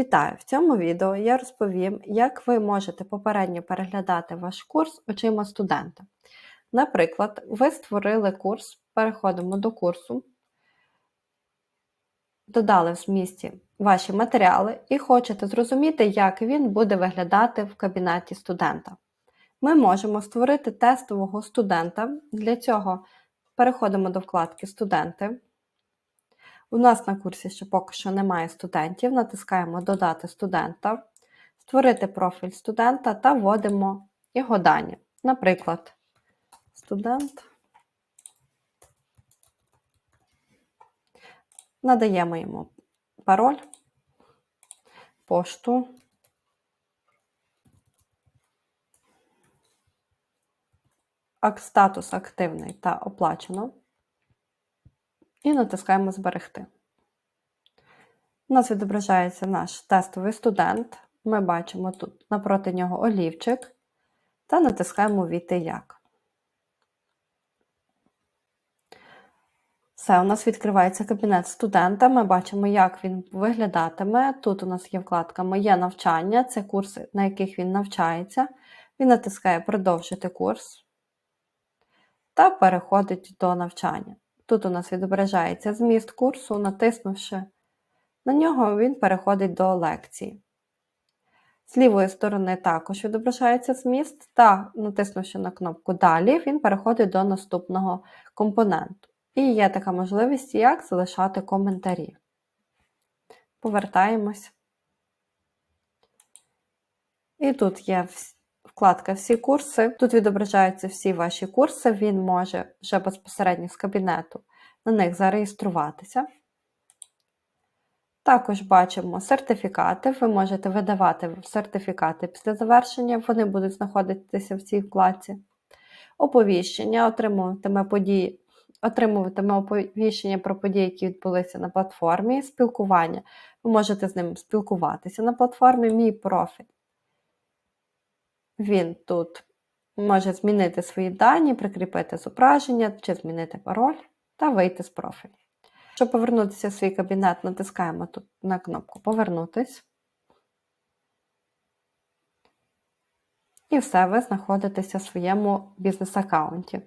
Вітаю! В цьому відео я розповім, як ви можете попередньо переглядати ваш курс очима студента. Наприклад, ви створили курс, переходимо до курсу, додали в змісті ваші матеріали і хочете зрозуміти, як він буде виглядати в кабінеті студента. Ми можемо створити тестового студента. Для цього переходимо до вкладки Студенти. У нас на курсі ще поки що немає студентів. Натискаємо Додати студента, створити профіль студента та вводимо його дані. Наприклад, студент. Надаємо йому пароль, пошту. Статус активний та оплачено і натискаємо Зберегти. У нас відображається наш тестовий студент. Ми бачимо тут напроти нього олівчик та натискаємо Війти як. Все, у нас відкривається кабінет студента. Ми бачимо, як він виглядатиме. Тут у нас є вкладка Моє навчання, це курси, на яких він навчається. Він натискає Продовжити курс та переходить до навчання. Тут у нас відображається зміст курсу, натиснувши на нього, він переходить до лекції. З лівої сторони також відображається зміст, та, натиснувши на кнопку Далі, він переходить до наступного компоненту. І є така можливість, як залишати коментарі. Повертаємось. І тут є вкладка Всі курси. Тут відображаються всі ваші курси, він може вже безпосередньо з кабінету на них зареєструватися. Також бачимо сертифікати. Ви можете видавати сертифікати після завершення, вони будуть знаходитися в цій вкладці. Оповіщення, отримуватиме події, отримуватиме оповіщення про події, які відбулися на платформі, спілкування. Ви можете з ним спілкуватися на платформі Мій профіль. Він тут може змінити свої дані, прикріпити зображення чи змінити пароль та вийти з профілю. Щоб повернутися в свій кабінет, натискаємо тут на кнопку Повернутись. І все, ви знаходитеся в своєму бізнес-аккаунті.